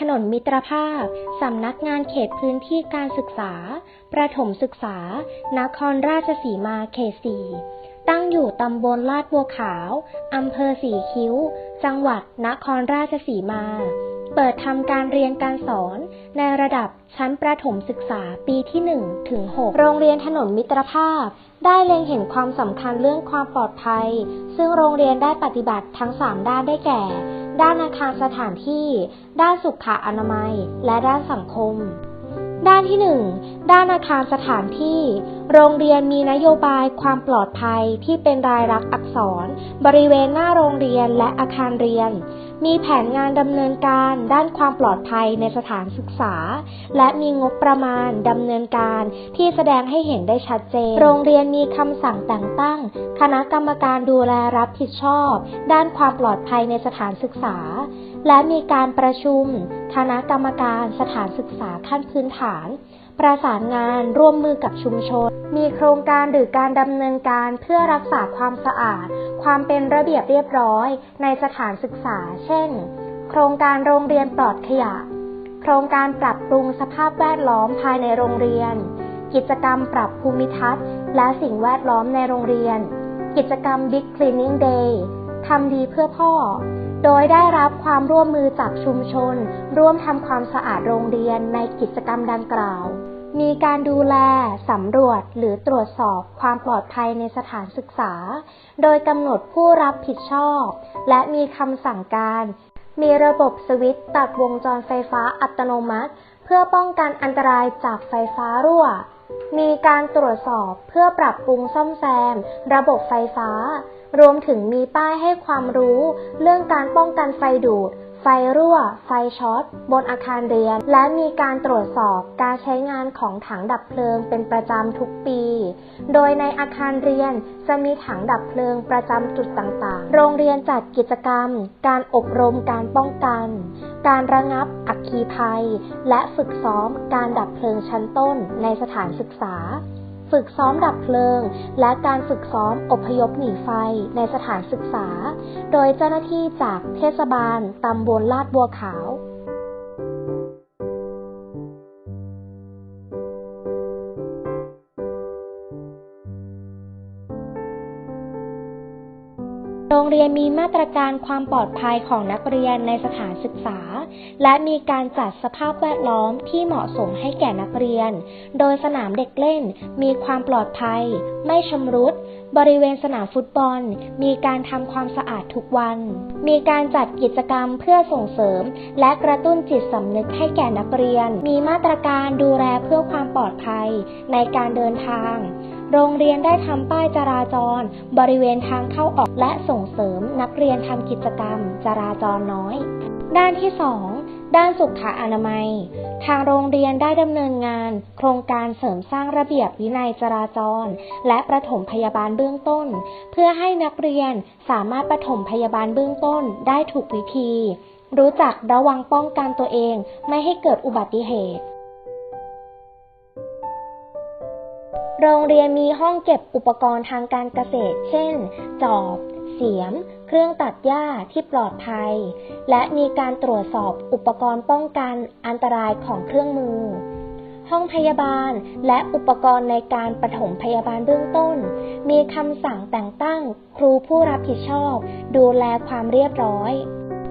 ถนนมิตรภาพ สำนักงานเขตพื้นที่การศึกษา ประถมศึกษา นครราชสีมาเขตสี่ตั้งอยู่ตำบลลาดบัวขาว อำเภอสีคิ้ว จังหวัดนครราชสีมา เปิดทำการเรียนการสอนในระดับชั้นประถมศึกษาปีที่1ถึง6โรงเรียนถนนมิตรภาพ ได้เล็งเห็นความสำคัญเรื่องความปลอดภัย ซึ่งโรงเรียนได้ปฏิบัติทั้ง 3 ด้านได้แก่ ด้านอาคารสถานที่ ด้านสุขอนามัย และด้านสังคม ด้านที่ 1 ด้านอาคารสถานที่ โรงเรียนมีนโยบายความปลอดภัยที่เป็นรายลักษณ์อักษร บริเวณหน้าโรงเรียนและอาคารเรียน มีแผนงานดำเนินการด้านความปลอดภัยในสถานศึกษา และมีงบประมาณดำเนินการที่แสดงให้เห็นได้ชัดเจน โรงเรียนมีคำสั่งแต่งตั้ง คณะกรรมการดูแลรับผิดชอบ ด้านความปลอดภัยในสถานศึกษา และมีการประชุม คณะกรรมการสถานศึกษาขั้นพื้นฐานประสานงานร่วมมือกับชุมชน มีโครงการหรือการดำเนินการเพื่อรักษาความสะอาด ความเป็นระเบียบเรียบร้อย ในสถานศึกษา เช่น โครงการโรงเรียนปลอดขยะ โครงการปรับปรุงสภาพแวดล้อมภายในโรงเรียน กิจกรรมปรับภูมิทัศน์ และสิ่งแวดล้อมในโรงเรียน กิจกรรม Big Cleaning Day ทำดีเพื่อพ่อ โดยได้รับความร่วมมือจากชุมชน ร่วมทำความสะอาดโรงเรียนในกิจกรรมดังกล่าว มีการดูแล สำรวจ หรือตรวจสอบความปลอดภัยในสถานศึกษา โดยกำหนดผู้รับผิดชอบ และมีคำสั่งการ มีระบบสวิตช์ตัดวงจรไฟฟ้าอัตโนมัติ เพื่อป้องกันอันตรายจากไฟฟ้ารั่วมีการตรวจสอบเพื่อปรับปรุงซ่อมแซม ระบบไฟฟ้า รวมถึงมีป้ายให้ความรู้ เรื่องการป้องกันไฟดูด ไฟรั่ว ไฟช็อต บนอาคารเรียน และมีการตรวจสอบการใช้งานของถังดับเพลิงเป็นประจำทุกปี โดยในอาคารเรียนจะมีถังดับเพลิงประจำจุดต่างๆ โรงเรียนจัดกิจกรรม การอบรมการป้องกัน การระงับอัคคีภัย และฝึกซ้อมการดับเพลิงชั้นต้นในสถานศึกษา ฝึกซ้อมดับเพลิง และการฝึกซ้อมอพยพหนีไฟในสถานศึกษา โดยเจ้าหน้าที่จากเทศบาลตำบลลาดบัวขาว โรงเรียนมีมาตรการความปลอดภัยของนักเรียนในสถานศึกษา และมีการจัดสภาพแวดล้อมที่เหมาะสมให้แก่นักเรียน โดยสนามเด็กเล่นมีความปลอดภัย ไม่ชำรุด บริเวณสนามฟุตบอล มีการทำความสะอาดทุกวัน มีการจัดกิจกรรมเพื่อส่งเสริม และกระตุ้นจิตสำนึกให้แก่นักเรียน มีมาตรการดูแลเพื่อความปลอดภัยในการเดินทาง โรงเรียนได้ทำป้ายจราจร บริเวณทางเข้าออกและส่งเสริมนักเรียนทำกิจกรรม จราจรน้อย ด้านที่ 2 ด้านสุขอนามัย ทางโรงเรียนได้ดำเนินงาน โครงการเสริมสร้างระเบียบวินัยจราจร และประถมพยาบาลเบื้องต้น เพื่อให้นักเรียนสามารถประถมพยาบาลเบื้องต้นได้ถูกวิธี รู้จักระวังป้องกันตัวเองไม่ให้เกิดอุบัติเหตุ โรงเรียนมีห้องเก็บอุปกรณ์ทางการเกษตร เช่น จอบ เสียม เครื่องตัดหญ้าที่ปลอดภัย และมีการตรวจสอบอุปกรณ์ป้องกันอันตรายของเครื่องมือ ห้องพยาบาลและอุปกรณ์ในการปฐมพยาบาลเบื้องต้น มีคำสั่งแต่งตั้งครูผู้รับผิดชอบ ดูแลความเรียบร้อย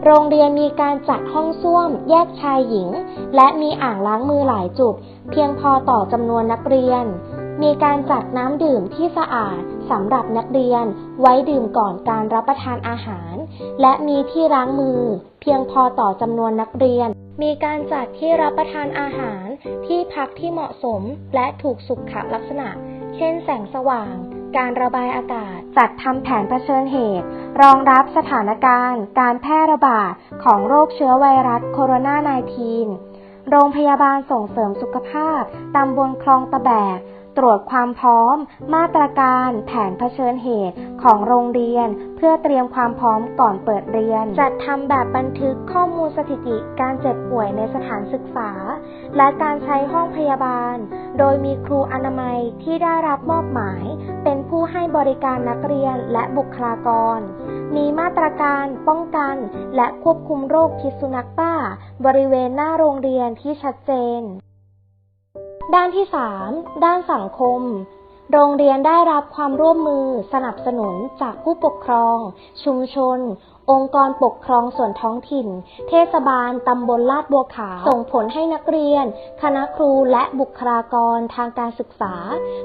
โรงเรียนมีการจัดห้องส้วม แยกชายหญิง และมีอ่างล้างมือหลายจุด เพียงพอต่อจำนวนนักเรียน มีการจัดน้ำดื่มที่สะอาดสำหรับนักเรียน ไว้ดื่มก่อนการรับประทานอาหาร และมีที่ล้างมือ เพียงพอต่อจำนวนนักเรียน มีการจัดที่รับประทานอาหาร ที่พักที่เหมาะสมและถูกสุขลักษณะ เช่นแสงสว่าง การระบายอากาศ จัดทำแผนเผชิญเหตุ รองรับสถานการณ์ การแพร่ระบาดของโรคเชื้อไวรัสโคโรนา -19 โรงพยาบาลส่งเสริมสุขภาพ ตำบลคลองตะแบก ตรวจความพร้อม มาตรการ แผนเผชิญเหตุของโรงเรียน เพื่อเตรียมความพร้อมก่อนเปิดเรียน จัดทำแบบบันทึกข้อมูลสถิติการเจ็บป่วยในสถานศึกษา และการใช้ห้องพยาบาล โดยมีครูอนามัยที่ได้รับมอบหมาย เป็นผู้ให้บริการนักเรียนและบุคลากร มีมาตรการป้องกัน และควบคุมโรคพิษสุนัขบ้า บริเวณหน้าโรงเรียนที่ชัดเจน ด้านที่ 3 ด้านสังคม โรงเรียนได้รับความร่วมมือสนับสนุนจากผู้ปกครอง ชุมชน องค์กรปกครองส่วนท้องถิ่น เทศบาล ตำบลลาดบัวขาว ส่งผลให้นักเรียน คณะครูและบุคลากรทางการศึกษา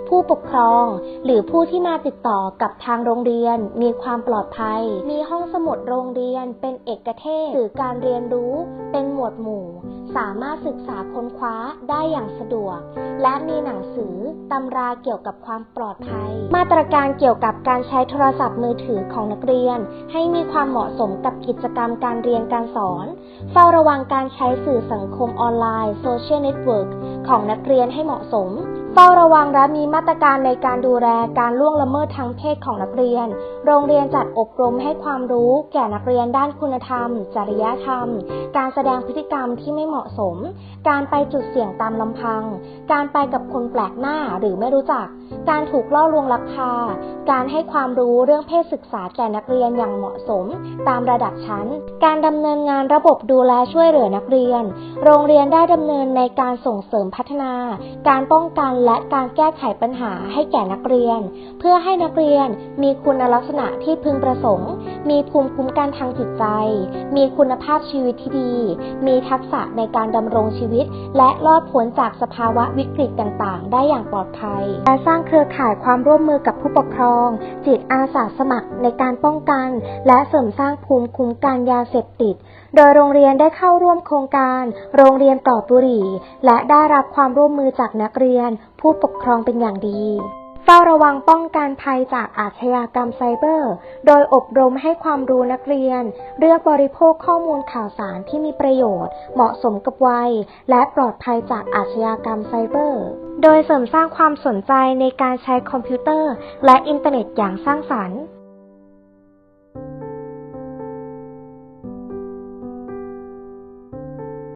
ผู้ปกครอง หรือผู้ที่มาติดต่อกับทางโรงเรียน มีความปลอดภัย มีห้องสมุดโรงเรียนเป็นเอกเทศสื่อการเรียนรู้ เป็นหมวดหมู่ สามารถศึกษาค้นคว้าได้อย่างสะดวก และมีหนังสือตำราเกี่ยวกับความปลอดภัย มาตรการเกี่ยวกับการใช้โทรศัพท์มือถือของนักเรียน ให้มีความเหมาะสมกับกิจกรรมการเรียนการสอน เฝ้าระวังการใช้สื่อสังคมออนไลน์โซเชียลเน็ตเวิร์กของนักเรียนให้เหมาะสม เฝ้าระวังและมีมาตรการในการดูแลการล่วงละเมิดทางเพศของนักเรียน โรงเรียนจัดอบรมให้ความรู้แก่นักเรียนด้านคุณธรรม จริยธรรม การแสดงพฤติกรรมที่ไม่เหมาะสม การไปจุดเสี่ยงตามลำพัง การไปกับคนแปลกหน้าหรือไม่รู้จัก การถูกล่อลวงลักพา การให้ความรู้เรื่องเพศศึกษาแก่นักเรียนอย่างเหมาะสม ตามระดับชั้น การดำเนินงานระบบดูแลช่วยเหลือนักเรียน โรงเรียนได้ดำเนินในการส่งเสริมพัฒนา การป้องกันและการแก้ไขปัญหาให้แก่นักเรียน เพื่อให้นักเรียนมีคุณลักษณะที่พึงประสงค์ มีภูมิคุ้มกันทางจิตใจ มีคุณภาพชีวิตที่ดี มีทักษะในการดำรงชีวิต และรอดพ้นจากสภาวะวิกฤตต่างๆ ได้อย่างปลอดภัยและสร้างเครือข่ายความร่วมมือกับผู้ปกครอง จิตอาสาสมัครในการป้องกัน และเสริมสร้างภูมิคุ้มกันยาเสพติด โดยโรงเรียนได้เข้าร่วมโครงการ โรงเรียนปลอดบุหรี่ และได้รับความร่วมมือจากนักเรียน ผู้ปกครองเป็นอย่างดี เฝ้าระวังป้องกันภัยจากอาชญากรรมไซเบอร์ โดยอบรมให้ความรู้นักเรียน เลือกบริโภคข้อมูลข่าวสารที่มีประโยชน์ เหมาะสมกับวัย และปลอดภัยจากอาชญากรรมไซเบอร์ โดยเสริมสร้างความสนใจในการใช้คอมพิวเตอร์ และอินเทอร์เน็ตอย่างสร้างสรรค์